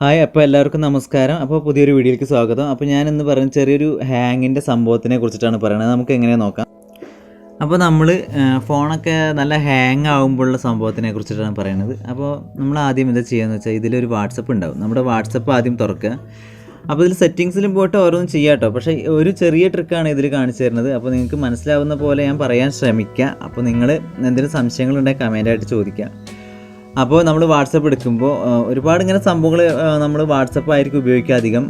Hi അപ്പോൾ എല്ലാവർക്കും നമസ്കാരം. അപ്പോൾ പുതിയൊരു വീഡിയോയിലേക്ക് സ്വാഗതം. അപ്പോൾ ഞാൻ ഇന്ന് പറഞ്ഞ ചെറിയൊരു ഹാങ്ങിന്റെ സംഭവത്തിനെ കുറിച്ചിട്ടാണ് പറയുന്നത് നമുക്ക് എങ്ങനെ നോക്കാം. അപ്പോൾ നമ്മൾ ഫോണൊക്കെ നല്ല ഹാങ് ആകുമ്പോഴുള്ള സംഭവത്തിനെ കുറിച്ചിട്ടാണ് പറയുന്നത് അപ്പോൾ നമ്മൾ ആദ്യം എന്താ ചെയ്യുകയെന്ന് വെച്ചാൽ ഇതിലൊരു വാട്സപ്പ് ഉണ്ടാവും. നമ്മുടെ വാട്സപ്പ് ആദ്യം തുറക്കുക. അപ്പോൾ ഇതിൽ സെറ്റിങ്സിലും പോയിട്ട് ഓരോന്നും ചെയ്യാട്ടോ പക്ഷേ ഒരു ചെറിയ ട്രിക്കാണ് ഇതിൽ കാണിച്ചു തരുന്നത്. അപ്പോൾ നിങ്ങൾക്ക് മനസ്സിലാവുന്ന പോലെ ഞാൻ പറയാൻ ശ്രമിക്കുക അപ്പോൾ നിങ്ങൾ എന്തെങ്കിലും സംശയങ്ങളുണ്ടെങ്കിൽ കമന്റായിട്ട് ചോദിക്കുക അപ്പോൾ നമ്മൾ വാട്സപ്പ് എടുക്കുമ്പോൾ ഒരുപാട് ഇങ്ങനെ സംഭവങ്ങൾ നമ്മൾ വാട്സപ്പ് ആയിരിക്കും ഉപയോഗിക്കുക അധികം.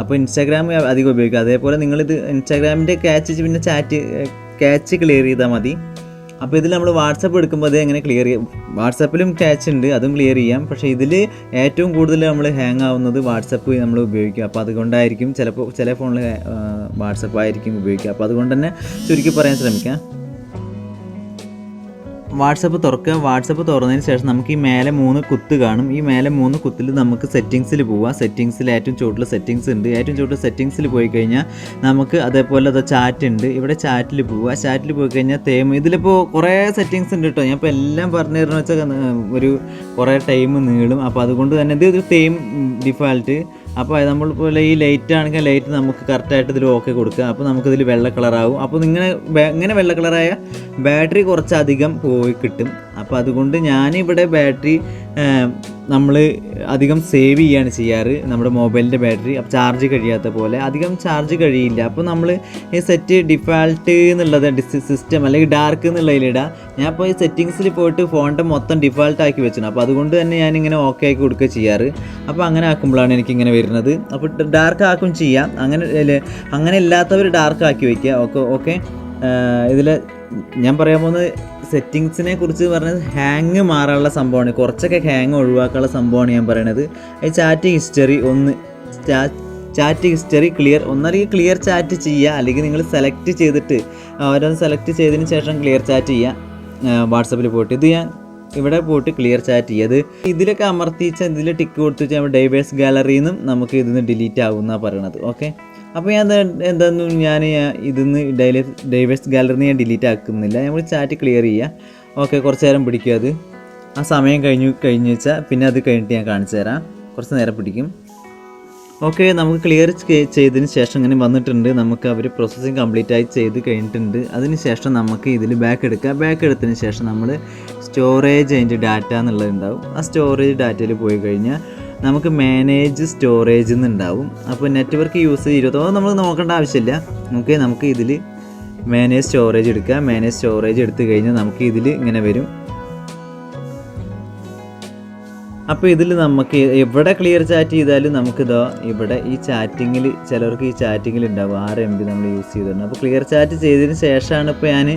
അപ്പോൾ ഇൻസ്റ്റാഗ്രാം അധികം ഉപയോഗിക്കുക. അതേപോലെ നിങ്ങളിത് ഇൻസ്റ്റാഗ്രാമിന്റെ ക്യാച്ച് പിന്നെ ചാറ്റ് ക്യാച്ച് ക്ലിയർ ചെയ്താൽ മതി. അപ്പോൾ ഇതിൽ നമ്മൾ വാട്സപ്പ് എടുക്കുമ്പോൾ അത് എങ്ങനെ ക്ലിയർ ചെയ്യാം? വാട്സപ്പിലും ക്യാച്ച് ഉണ്ട് അതും ക്ലിയർ ചെയ്യാം. പക്ഷേ ഇതിൽ ഏറ്റവും കൂടുതൽ നമ്മൾ ഹാങ് ആവുന്നത് വാട്സപ്പ് നമ്മൾ ഉപയോഗിക്കുക. അപ്പോൾ അതുകൊണ്ടായിരിക്കും ചിലപ്പോൾ ചില ഫോണിൽ വാട്സപ്പ് ആയിരിക്കും ഉപയോഗിക്കുക. അപ്പോൾ അതുകൊണ്ട് തന്നെ ചുരുക്കി പറയാൻ ശ്രമിക്കാം. വാട്സപ്പ് തുറക്കുക വാട്സപ്പ് തുറന്നതിന് ശേഷം നമുക്ക് ഈ മേലെ മൂന്ന് കുത്ത് കാണും. ഈ മേലെ മൂന്ന് കുത്തിൽ നമുക്ക് സെറ്റിങ്സിൽ പോവാം. സെറ്റിങ്സിൽ ഏറ്റവും ചുവട്ടിൽ സെറ്റിങ്സ് ഉണ്ട്. ഏറ്റവും ചുവട്ടിൽ സെറ്റിങ്സിൽ പോയി കഴിഞ്ഞാൽ നമുക്ക് അതേപോലെ അത് ചാറ്റ് ഉണ്ട്. ഇവിടെ ചാറ്റിൽ പോവുക ചാറ്റിൽ പോയി കഴിഞ്ഞാൽ തേം ഇതിലിപ്പോൾ കുറേ സെറ്റിങ്സ് ഉണ്ട് കേട്ടോ ഞാൻ ഇപ്പോൾ എല്ലാം പറഞ്ഞു തരുന്ന വെച്ചാൽ ഒരു കുറേ ടൈം നീളും. അപ്പോൾ അതുകൊണ്ട് തന്നെ ഇത് തേം ഡിഫാൾട്ട് അപ്പോൾ നമ്മൾ പോലെ ഈ ലൈറ്റ് ആണെങ്കിൽ ലൈറ്റ് നമുക്ക് കറക്റ്റായിട്ട് ഇതിൽ ഓക്കെ കൊടുക്കുക അപ്പോൾ നമുക്കിതിൽ വെള്ള കളറാവും അപ്പോൾ ഇങ്ങനെ ഇങ്ങനെ വെള്ള കളറായ ബാറ്ററി കുറച്ചധികം പോയി കിട്ടും. അപ്പോൾ അതുകൊണ്ട് ഞാനിവിടെ ബാറ്ററി നമ്മൾ അധികം സേവ് ചെയ്യാണ് ചെയ്യാറ് നമ്മുടെ മൊബൈലിന്റെ ബാറ്ററി അപ്പോൾ ചാർജ് കഴിയാത്ത പോലെ അധികം ചാർജ് കഴിയില്ല. അപ്പോൾ നമ്മൾ ഈ സെറ്റ് ഡിഫാൾട്ട് എന്നുള്ളത് സിസ്റ്റം അല്ലെങ്കിൽ ഡാർക്ക് എന്നുള്ളതിലിടാം ഞാൻ ഇപ്പോൾ ഈ സെറ്റിങ്സിൽ പോയിട്ട് ഫോണിന്റെ മൊത്തം ഡിഫാൾട്ട് ആക്കി വെച്ചു അപ്പോൾ അതുകൊണ്ട് തന്നെ ഞാനിങ്ങനെ ഓക്കെ ആക്കി കൊടുക്കുക ചെയ്യാറ്. അപ്പോൾ അങ്ങനെ ആക്കുമ്പോഴാണ് എനിക്കിങ്ങനെ വരുന്നത്. അപ്പോൾ ഡാർക്ക് ആക്കും ചെയ്യാം. അങ്ങനെ അങ്ങനെ ഇല്ലാത്തവർ ഡാർക്ക് ആക്കി വയ്ക്കുക ഓക്കെ? ഓക്കെ? ഇതിൽ ഞാൻ പറയാൻ പോകുന്നത് സെറ്റിങ്സിനെ കുറിച്ച് പറഞ്ഞത് ഹാങ് മാറാനുള്ള സംഭവമാണ്. കുറച്ചൊക്കെ ഹാങ് ഒഴിവാക്കാനുള്ള സംഭവമാണ് ഞാൻ പറയണത്. അത് ചാറ്റ് ഹിസ്റ്ററി ഒന്ന് ചാറ്റ് ഹിസ്റ്ററി ക്ലിയർ ഒന്നല്ലെങ്കിൽ ക്ലിയർ ചാറ്റ് ചെയ്യുക അല്ലെങ്കിൽ നിങ്ങൾ സെലക്ട് ചെയ്തിട്ട് ഓരോന്ന് സെലക്ട് ചെയ്തതിന് ശേഷം ക്ലിയർ ചാറ്റ് ചെയ്യുക. വാട്സപ്പിൽ പോയിട്ട്. ഇത് ഞാൻ ഇവിടെ പോയിട്ട് ക്ലിയർ ചാറ്റ് ചെയ്യുക. അത് ഇതിലൊക്കെ അമർത്തിച്ച ഇതിൽ ടിക്ക് കൊടുത്തു വെച്ചാൽ ഡൈവേഴ്സ് ഗാലറിയിൽ നിന്നും നമുക്ക് ഇതിൽ നിന്ന് ഡിലീറ്റ് ആകുമെന്നാണ് പറയണത്. ഓക്കെ? അപ്പോൾ ഞാൻ എന്താ- ഞാൻ ഇതിന്ന് ഡൈലി ഡൈവേഴ്സ് ഗാലറിന്ന് ഞാൻ ഡിലീറ്റ് ആക്കുന്നില്ല. നമ്മൾ ചാറ്റ് ക്ലിയർ ചെയ്യുക ഓക്കെ കുറച്ച് നേരം പിടിക്കും അത്. ആ സമയം കഴിഞ്ഞു കഴിഞ്ഞു വെച്ചാൽ പിന്നെ അത് കഴിഞ്ഞിട്ട് ഞാൻ കാണിച്ചു തരാം. കുറച്ച് നേരം പിടിക്കും. ഓക്കെ നമുക്ക് ക്ലിയർ ചെയ്തതിന് ശേഷം ഇങ്ങനെ വന്നിട്ടുണ്ട്. നമുക്ക് അവർ പ്രോസസ്സിങ് കംപ്ലീറ്റ് ആയി ചെയ്ത് കഴിഞ്ഞിട്ടുണ്ട്. അതിന് ശേഷം നമുക്ക് ഇതിൽ ബാക്ക് എടുക്കുക ബാക്ക് എടുത്തതിന് ശേഷം നമ്മൾ സ്റ്റോറേജ് അതിന്റെ ഡാറ്റ എന്നുള്ളത് ഉണ്ടാവും. ആ സ്റ്റോറേജ് ഡാറ്റയിൽ പോയി കഴിഞ്ഞാൽ നമുക്ക് മാനേജ് സ്റ്റോറേജ് എന്നുണ്ടാവും അപ്പോൾ നെറ്റ്വർക്ക് യൂസ് ചെയ്തോ നമ്മൾ നോക്കേണ്ട ആവശ്യമില്ല. ഓക്കെ നമുക്ക് ഇതിൽ മാനേജ് സ്റ്റോറേജ് എടുക്കാം. മാനേജ് സ്റ്റോറേജ് എടുത്തു കഴിഞ്ഞാൽ നമുക്ക് ഇതിൽ ഇങ്ങനെ വരും. അപ്പോൾ ഇതിൽ നമുക്ക് എവിടെ ക്ലിയർ ചാറ്റ് ചെയ്താലും നമുക്കിതോ ഇവിടെ ഈ ചാറ്റിങ്ങിൽ ചിലർക്ക് ഈ ചാറ്റിങ്ങിൽ ഉണ്ടാവും. ആറ് എം ബി നമ്മൾ യൂസ് ചെയ്തിട്ടുണ്ട്. അപ്പോൾ ക്ലിയർ ചാറ്റ് ചെയ്തതിന് ശേഷമാണ് ഇപ്പോൾ ഞാൻ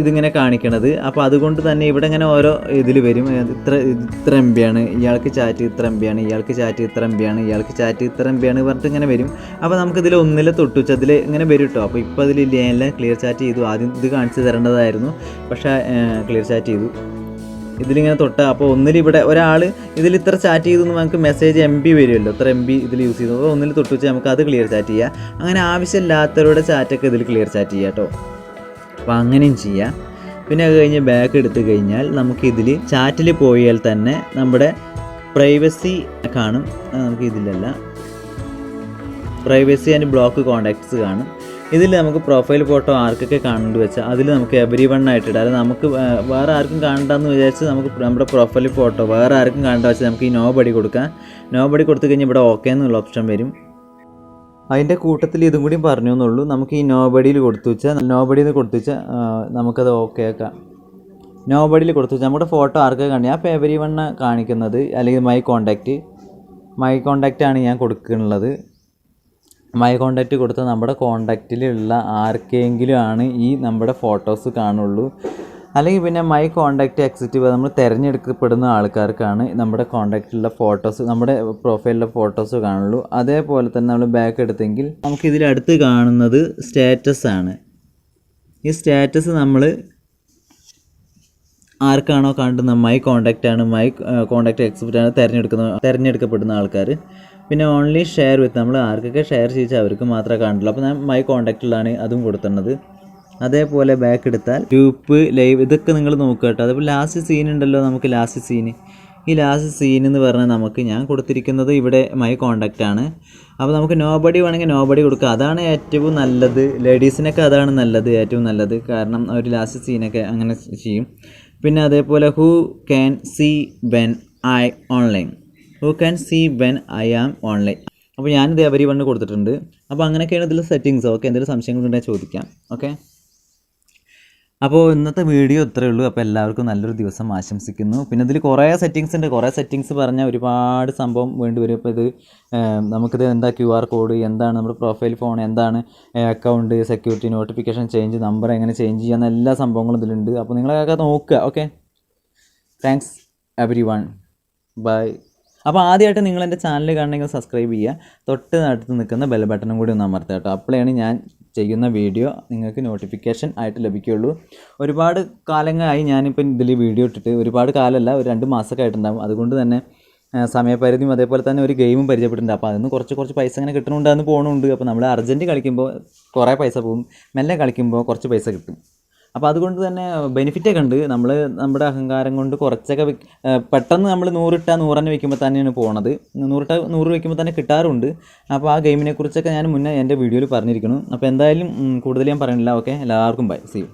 ഇതിങ്ങനെ കാണിക്കണത്. അപ്പോൾ അതുകൊണ്ട് തന്നെ ഇവിടെ ഇങ്ങനെ ഓരോ ഇതിൽ വരും. ഇത്ര ഇത്ര എം ബി ആണ്. ഇയാൾക്ക് ചാറ്റ് ഇത്ര എം ബി ആണ്. ഇയാൾക്ക് ചാറ്റ് ഇത്ര എം ബി ആണ്. ഇയാൾക്ക് ചാറ്റ് ഇത്ര എം ബി ആണ് പറഞ്ഞിട്ട് ഇങ്ങനെ വരും. അപ്പോൾ നമുക്കിതിൽ ഒന്നിലെ തൊട്ടുച്ച് അതിൽ ഇങ്ങനെ വരും കേട്ടോ അപ്പോൾ ഇപ്പോൾ അതിൽ ഇല്ല ക്ലിയർ ചാറ്റ് ചെയ്തു. ആദ്യം ഇത് കാണിച്ചു തരേണ്ടതായിരുന്നു. പക്ഷേ ക്ലിയർ ചാറ്റ് ചെയ്തു. ഇതിലിങ്ങനെ തൊട്ട് അപ്പോൾ ഒന്നിൽ ഇവിടെ ഒരാൾ ഇതിൽ ഇത്ര ചാറ്റ് ചെയ്തു നമുക്ക് മെസ്സേജ് എം ബി വരുമല്ലോ. ഇത്ര എം ബി ഇതിൽ യൂസ് ചെയ്തു. അപ്പോൾ ഒന്നിൽ തൊട്ട് വെച്ച് നമുക്ക് അത് ക്ലിയർ ചാറ്റ് ചെയ്യാം. അങ്ങനെ ആവശ്യമില്ലാത്തവരുടെ ചാറ്റൊക്കെ ഇതിൽ ക്ലിയർ ചാറ്റ് ചെയ്യാം കേട്ടോ. അപ്പോൾ അങ്ങനെയും ചെയ്യാം. പിന്നെ അത് കഴിഞ്ഞ് ബാക്ക് എടുത്തു കഴിഞ്ഞാൽ നമുക്കിതിൽ ചാറ്റിൽ പോയാൽ തന്നെ നമ്മുടെ പ്രൈവസി കാണും നമുക്ക് ഇതിലല്ല. പ്രൈവസി ആൻഡ് ബ്ലോക്ക് കോണ്ടാക്ട്സ് കാണും. ഇതിൽ നമുക്ക് പ്രൊഫൈൽ ഫോട്ടോ ആർക്കൊക്കെ കാണേണ്ടി വെച്ചാൽ അതിൽ നമുക്ക് എവരി വൺ ആയിട്ട് ഇടാം. അതായത് നമുക്ക് വേറെ ആർക്കും കാണണ്ടെന്ന് വിചാരിച്ച് നമുക്ക് നമ്മുടെ പ്രൊഫൈൽ ഫോട്ടോ വേറെ ആർക്കും കാണേണ്ട വെച്ചാൽ നമുക്ക് ഈ നോ ബടി കൊടുക്കാം. നോ ബടി കൊടുത്തു കഴിഞ്ഞാൽ ഇവിടെ ഓക്കെ എന്നുള്ള ഓപ്ഷൻ വരും. അതിന്റെ കൂട്ടത്തിൽ ഇതും കൂടി പറഞ്ഞു എന്നുള്ളൂ നമുക്ക് ഈ നോബഡിയിൽ കൊടുത്തു വെച്ചാൽ നോബഡിയിൽ കൊടുത്തു വെച്ചാൽ നമുക്കത് ഓക്കെ ആക്കാം. നോബഡിയിൽ കൊടുത്തു വെച്ചാൽ നമ്മുടെ ഫോട്ടോ ആർക്കൊക്കെ കാണി അപ്പോൾ എവരി വണ്ണ കാണിക്കുന്നത് അല്ലെങ്കിൽ മൈ കോണ്ടാക്റ്റ് മൈ കോണ്ടാക്റ്റ് ആണ് ഞാൻ കൊടുക്കുന്നുള്ളത് മൈ കോണ്ടാക്റ്റ് കൊടുത്ത നമ്മുടെ കോണ്ടാക്റ്റിലുള്ള ആർക്കെങ്കിലും ആണ് ഈ നമ്മുടെ ഫോട്ടോസ് കാണുള്ളൂ. അല്ലെങ്കിൽ പിന്നെ മൈ കോണ്ടാക്റ്റ് എക്സിറ്റ് നമ്മൾ തിരഞ്ഞെടുക്കപ്പെടുന്ന ആൾക്കാർക്കാണ് നമ്മുടെ കോണ്ടാക്റ്റിലുള്ള ഫോട്ടോസ് നമ്മുടെ പ്രൊഫൈലിലെ ഫോട്ടോസ് കാണുള്ളൂ. അതേപോലെ തന്നെ നമ്മൾ ബാക്ക് എടുത്തെങ്കിൽ നമുക്ക് ഇതിൽ അടുത്ത് കാണുന്നത് സ്റ്റാറ്റസ് ആണ്. ഈ സ്റ്റാറ്റസ് നമ്മൾ ആർക്കാണോ കാണുന്നത്? മൈ കോണ്ടാക്റ്റ് ആണ്. മൈ കോണ്ടാക്റ്റ് എക്സിറ്റ് ആണ് തിരഞ്ഞെടുക്കുന്ന തിരഞ്ഞെടുക്കപ്പെടുന്ന ആൾക്കാർ. പിന്നെ ഓൺലി ഷെയർ വിത്ത് നമ്മൾ ആർക്കൊക്കെ ഷെയർ ചെയ്യിച്ചാൽ അവർക്ക് മാത്രമേ കാണുള്ളൂ. അപ്പോൾ ഞാൻ മൈ കോണ്ടാക്റ്റിലാണ് അതും കൊടുത്തുള്ളത് അതേപോലെ ബാക്ക് എടുത്താൽ ഗ്രൂപ്പ് ലൈവ് ഇതൊക്കെ നിങ്ങൾ നോക്കുക കേട്ടോ. അതിപ്പോൾ ലാസ്റ്റ് സീൻ ഉണ്ടല്ലോ നമുക്ക് ലാസ്റ്റ് സീന് ഈ ലാസ്റ്റ് സീൻ എന്ന് പറഞ്ഞാൽ നമുക്ക് ഞാൻ കൊടുത്തിരിക്കുന്നത് ഇവിടെ മൈ കോണ്ടാക്റ്റ് ആണ്. അപ്പോൾ നമുക്ക് നോബഡി വേണമെങ്കിൽ നോബഡി കൊടുക്കുക അതാണ് ഏറ്റവും നല്ലത്. ലേഡീസിനൊക്കെ അതാണ് നല്ലത് ഏറ്റവും നല്ലത്. കാരണം അവർ ലാസ്റ്റ് സീനൊക്കെ അങ്ങനെ ചെയ്യും. പിന്നെ അതേപോലെ who can see when I online who can see when I am online അപ്പോൾ ഞാനിത് എവരി വണ്ണ് കൊടുത്തിട്ടുണ്ട്. അപ്പോൾ അങ്ങനെയൊക്കെയാണ് ഇതിൽ സെറ്റിങ്സ് ഓക്കെ എന്തെങ്കിലും സംശയങ്ങളുണ്ടെങ്കിൽ ചോദിക്കാം. ഓക്കെ അപ്പോൾ ഇന്നത്തെ വീഡിയോ ഇത്രയേ ഉള്ളൂ. അപ്പോൾ എല്ലാവർക്കും നല്ലൊരു ദിവസം ആശംസിക്കുന്നു. പിന്നെ ഇതിൽ കുറേ സെറ്റിങ്സ് ഉണ്ട്. കുറേ സെറ്റിങ്സ് പറഞ്ഞാൽ ഒരുപാട് സംഭവം വേണ്ടി വരും. അപ്പോൾ ഇത് നമുക്കിത് എന്താ ക്യു ആർ കോഡ് എന്താണ് നമ്മുടെ പ്രൊഫൈൽ ഫോൺ എന്താണ് account security notification change number എങ്ങനെ ചേഞ്ച് ചെയ്യാവുന്ന എല്ലാ സംഭവങ്ങളും ഇതിലുണ്ട്. അപ്പോൾ നിങ്ങളൊക്കെ നോക്കുക. Okay thanks everyone bye അപ്പോൾ ആദ്യമായിട്ട് നിങ്ങൾ എന്റെ ചാനൽ കാണണമെങ്കിൽ സബ്സ്ക്രൈബ് ചെയ്യുക. തൊട്ട് നടുത്ത് നിൽക്കുന്ന ബെൽ ബട്ടണും കൂടി ഒന്ന് അമർത്തുക കേട്ടോ. അപ്പോഴാണ് ഞാൻ ചെയ്യുന്ന വീഡിയോ നിങ്ങൾക്ക് നോട്ടിഫിക്കേഷൻ ആയിട്ട് ലഭിക്കുകയുള്ളൂ. ഒരുപാട് കാലങ്ങളായി ഞാനിപ്പോൾ ഇതിൽ വീഡിയോ ഇട്ടിട്ട് ഒരുപാട് കാലമല്ല ഒരു രണ്ട് മാസമൊക്കെ ആയിട്ടുണ്ടാകും അതുകൊണ്ട് തന്നെ സമയപരിധിയും അതേപോലെ തന്നെ ഒരു ഗെയിമും പരിചയപ്പെട്ടിട്ടുണ്ട്. അപ്പോൾ അതിന് കുറച്ച് കുറച്ച് പൈസ ഇങ്ങനെ കിട്ടണമുണ്ടെന്ന് അന്ന് പോകണുണ്ട് അപ്പോൾ നമ്മൾ അർജന്റ് കളിക്കുമ്പോൾ കുറേ പൈസ പോകും. മെല്ലെ കളിക്കുമ്പോൾ കുറച്ച് പൈസ കിട്ടും. അപ്പോൾ അതുകൊണ്ട് തന്നെ ബെനിഫിറ്റൊക്കെ ഉണ്ട്. നമ്മൾ നമ്മുടെ അഹങ്കാരം കൊണ്ട് കുറച്ചൊക്കെ പെട്ടെന്ന് നമ്മൾ നൂറിട്ടാൽ തന്നെ വെക്കുമ്പോൾ തന്നെയാണ് പോണത്. നൂറിട്ട നൂറ് വെക്കുമ്പോൾ തന്നെ കിട്ടാറുണ്ട്. അപ്പോൾ ആ ഗെയിമിനെ കുറിച്ചൊക്കെ ഞാൻ മുന്നേ എന്റെ വീഡിയോയിൽ പറഞ്ഞിരിക്കുന്നു. അപ്പോൾ എന്തായാലും കൂടുതൽ ഞാൻ പറയണില്ല. ഓക്കെ എല്ലാവർക്കും ബൈ സീ യു